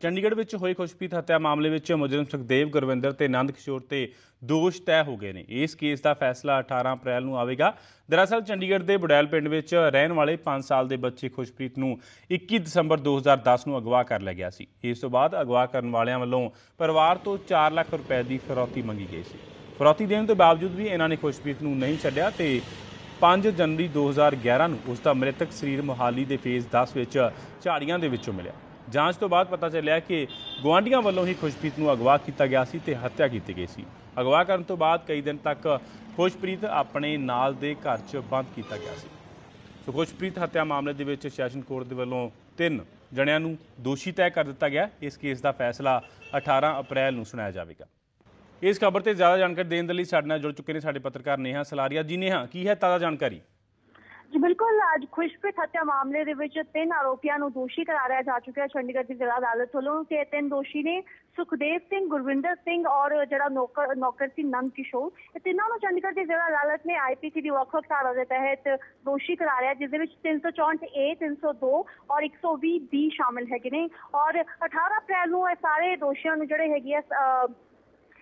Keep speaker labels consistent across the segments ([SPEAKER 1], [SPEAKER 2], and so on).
[SPEAKER 1] ਚੰਡੀਗੜ੍ਹ ਵਿੱਚ ਹੋਏ ਖੁਸ਼ਪ੍ਰੀਤ ਹੱਤਿਆ ਮਾਮਲੇ ਵਿੱਚ ਮੁਜਰਮ ਸੁਖਦੇਵ, ਗੁਰਵਿੰਦਰ ਤੇ ਆਨੰਦ ਕਿਸ਼ੋਰ ਤੇ ਦੋਸ਼ ਤੈਅ ਹੋ ਗਏ ਨੇ। ਇਸ ਕੇਸ ਦਾ ਫੈਸਲਾ 18 ਅਪ੍ਰੈਲ ਨੂੰ ਆਵੇਗਾ। ਦਰਅਸਲ ਚੰਡੀਗੜ੍ਹ ਦੇ ਬੁੜੈਲ ਪਿੰਡ ਵਿੱਚ ਰਹਿਣ ਵਾਲੇ 5 ਸਾਲ ਦੇ ਬੱਚੇ ਖੁਸ਼ਪ੍ਰੀਤ ਨੂੰ 21 ਦਸੰਬਰ 2010 ਨੂੰ ਅਗਵਾ ਕਰ ਲਿਆ ਗਿਆ ਸੀ। ਇਸ ਤੋਂ ਬਾਅਦ ਅਗਵਾ ਕਰਨ ਵਾਲਿਆਂ ਵੱਲੋਂ ਪਰਿਵਾਰ ਤੋਂ 4 ਲੱਖ ਰੁਪਏ ਦੀ ਫਿਰੌਤੀ ਮੰਗੀ ਗਈ ਸੀ। ਫਿਰੌਤੀ ਦੇਣ ਤੋਂ ਬਾਵਜੂਦ ਵੀ ਇਹਨਾਂ ਨੇ ਖੁਸ਼ਪ੍ਰੀਤ ਨੂੰ ਨਹੀਂ ਛੱਡਿਆ ਤੇ 5 ਜਨਵਰੀ 2011 ਨੂੰ ਉਸ ਦਾ ਮ੍ਰਿਤਕ ਸਰੀਰ ਮੁਹਾਲੀ ਦੇ ਫੇਜ਼ 10 ਵਿੱਚ ਝਾੜੀਆਂ ਦੇ ਵਿੱਚੋਂ ਮਿਲਿਆ। ਜਾਂਚ ਤੋਂ ਬਾਅਦ ਪਤਾ ਚੱਲਿਆ ਕਿ ਗੁਆਂਢੀਆਂ ਵੱਲੋਂ ਹੀ ਖੁਸ਼ਪ੍ਰੀਤ ਨੂੰ ਅਗਵਾ ਕੀਤਾ ਗਿਆ ਸੀ ਤੇ ਹੱਤਿਆ ਕੀਤੀ ਗਈ ਸੀ। ਅਗਵਾ ਕਰਨ ਤੋਂ ਬਾਅਦ ਕਈ ਦਿਨ ਤੱਕ ਖੁਸ਼ਪ੍ਰੀਤ ਆਪਣੇ ਨਾਲ ਦੇ ਘਰ 'ਚ ਬੰਦ ਕੀਤਾ ਗਿਆ ਸੀ। ਸੋ ਖੁਸ਼ਪ੍ਰੀਤ ਹੱਤਿਆ ਮਾਮਲੇ ਦੇ ਵਿੱਚ ਸੈਸ਼ਨ ਕੋਰਟ ਦੇ ਵੱਲੋਂ ਤਿੰਨ ਜਣਿਆਂ ਨੂੰ ਦੋਸ਼ੀ ਤੈਅ ਕਰ ਦਿੱਤਾ ਗਿਆ। ਇਸ ਕੇਸ ਦਾ ਫੈਸਲਾ 18 ਅਪ੍ਰੈਲ ਨੂੰ ਸੁਣਾਇਆ ਜਾਵੇਗਾ। ਇਸ ਖਬਰ ਤੇ ਜ਼ਿਆਦਾ ਜਾਣਕਾਰੀ ਦੇਣ ਦੇ ਲਈ ਸਾਡੇ ਨਾਲ ਜੁੜ ਚੁੱਕੇ ਨੇ ਸਾਡੇ ਪੱਤਰਕਾਰ ਨੇਹਾ ਸਲਾਰੀਆ। ਜੀ ਨੇਹਾ, ਕੀ ਹੈ ਤਾਜ਼ਾ ਜਾਣਕਾਰੀ?
[SPEAKER 2] ਜੀ, ਬਿਲਕੁਲ, ਅੱਜ ਖੁਸ਼ਪ੍ਰੀਤ ਹੱਤਿਆ ਮਾਮਲੇ ਦੇ ਵਿੱਚ ਤਿੰਨ ਆਰੋਪੀਆਂ ਨੂੰ ਦੋਸ਼ੀ ਕਰਾਰਿਆ ਜਾ ਚੁੱਕਿਆ ਚੰਡੀਗੜ੍ਹ ਦੀ ਜ਼ਿਲ੍ਹਾ ਅਦਾਲਤ ਵੱਲੋਂ ਤੇ ਤਿੰਨ ਦੋਸ਼ੀ ਨੇ ਸੁਖਦੇਵ ਸਿੰਘ, ਗੁਰਵਿੰਦਰ ਸਿੰਘ ਔਰ ਜਿਹੜਾ ਨੌਕਰ ਨੌਕਰ ਸੀ ਨੰਦ ਕਿਸ਼ੋਰ ਇਹ ਤਿੰਨਾਂ ਨੂੰ ਚੰਡੀਗੜ੍ਹ ਦੀ ਜ਼ਿਲ੍ਹਾ ਅਦਾਲਤ ਨੇ ਆਈਪੀਸੀ ਦੀ ਵੱਖ-ਵੱਖ ਧਾਰਾ ਦੇ ਤਹਿਤ ਦੋਸ਼ੀ ਕਰਾਰਿਆ, ਜਿਸ ਦੇ ਵਿੱਚ 364 ਏ 302 ਔਰ 120 ਬੀ ਸ਼ਾਮਿਲ ਹੈਗੇ ਨੇ। ਔਰ 18 ਅਪ੍ਰੈਲ ਨੂੰ ਇਹ ਸਾਰੇ ਦੋਸ਼ੀਆਂ ਨੂੰ ਜਿਹੜੇ ਹੈਗੇ ਆ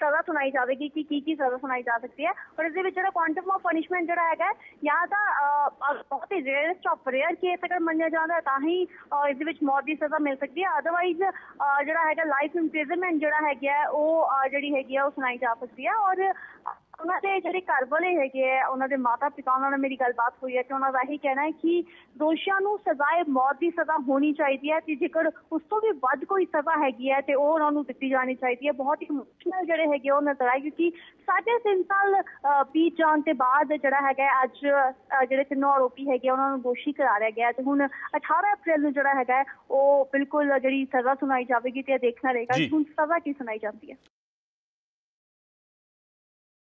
[SPEAKER 2] ਸਜ਼ਾ ਸੁਣਾਈ ਜਾਵੇਗੀ ਕਿ ਕੀ ਕੀ ਸਜ਼ਾ ਸੁਣਾਈ ਜਾ ਸਕਦੀ ਹੈ। ਔਰ ਇਸ ਦੇ ਵਿੱਚ ਜਿਹੜਾ ਕੁਆਂਟਮ ਆਫ ਪਨਿਸ਼ਮੈਂਟ ਜਿਹੜਾ ਹੈਗਾ ਜਾਂ ਤਾਂ ਬਹੁਤ ਹੀ ਰੇਅਰਸਟ ਆਫ ਰੇਅਰ ਕੇਸ ਅਗਰ ਮੰਨਿਆ ਜਾਂਦਾ ਤਾਂ ਹੀ ਅਹ, ਇਸ ਦੇ ਵਿੱਚ ਮੌਤ ਦੀ ਸਜ਼ਾ ਮਿਲ ਸਕਦੀ ਹੈ। ਅਦਰਵਾਈਜ਼ ਜਿਹੜਾ ਹੈਗਾ ਲਾਈਫ ਇੰਪ੍ਰਿਜ਼ਨਮੈਂਟ ਜਿਹੜਾ ਹੈਗਾ ਉਹ ਜਿਹੜੀ ਹੈਗੀ ਆ ਉਹ ਸੁਣਾਈ ਜਾ ਸਕਦੀ ਹੈ। ਔਰ ਉਹਨਾਂ ਦੇ ਜਿਹੜੇ ਘਰ ਵਾਲੇ ਹੈਗੇ ਆ ਉਹਨਾਂ ਦੇ ਮਾਤਾ ਪਿਤਾ ਉਹਨਾਂ ਨਾਲ ਮੇਰੀ ਗੱਲਬਾਤ ਹੋਈ ਹੈ ਕਿ ਉਹਨਾਂ ਦਾ ਇਹੀ ਕਹਿਣਾ ਹੈ ਕਿ ਦੋਸ਼ੀਆਂ ਨੂੰ ਸਜ਼ਾਏ ਮੌਤ ਦੀ ਸਜ਼ਾ ਹੋਣੀ ਚਾਹੀਦੀ ਹੈ ਤੇ ਜੇਕਰ ਉਸ ਤੋਂ ਵੀ ਵੱਧ ਕੋਈ ਸਜ਼ਾ ਹੈਗੀ ਹੈ ਤੇ ਉਹ ਉਹਨਾਂ ਨੂੰ ਦਿੱਤੀ ਜਾਣੀ ਚਾਹੀਦੀ ਹੈ ਬਹੁਤ ਹੀ ਇਮੋਸ਼ਨਲ ਜਿਹੜੇ ਹੈਗੇ ਉਹ ਨਜ਼ਰ ਆਏ ਕਿਉਂਕਿ ਸਾਢੇ ਤਿੰਨ ਸਾਲ ਬੀਤ ਜਾਣ ਤੇ ਬਾਅਦ ਜਿਹੜਾ ਹੈਗਾ ਅੱਜ ਜਿਹੜੇ ਤਿੰਨੋਂ ਆਰੋਪੀ ਹੈਗੇ ਉਹਨਾਂ ਨੂੰ ਦੋਸ਼ੀ ਕਰਾਰਿਆ ਗਿਆ ਹੈ ਤੇ ਹੁਣ 18 ਅਪ੍ਰੈਲ ਨੂੰ ਜਿਹੜਾ ਹੈਗਾ ਉਹ ਬਿਲਕੁਲ ਜਿਹੜੀ ਸਜ਼ਾ ਸੁਣਾਈ ਜਾਵੇਗੀ ਤੇ ਇਹ ਦੇਖਣਾ ਰਹੇਗਾ। ਕਿ ਹੁਣ ਸਜ਼ਾ ਕੀ ਸੁਣਾਈ ਜਾਂਦੀ ਹੈ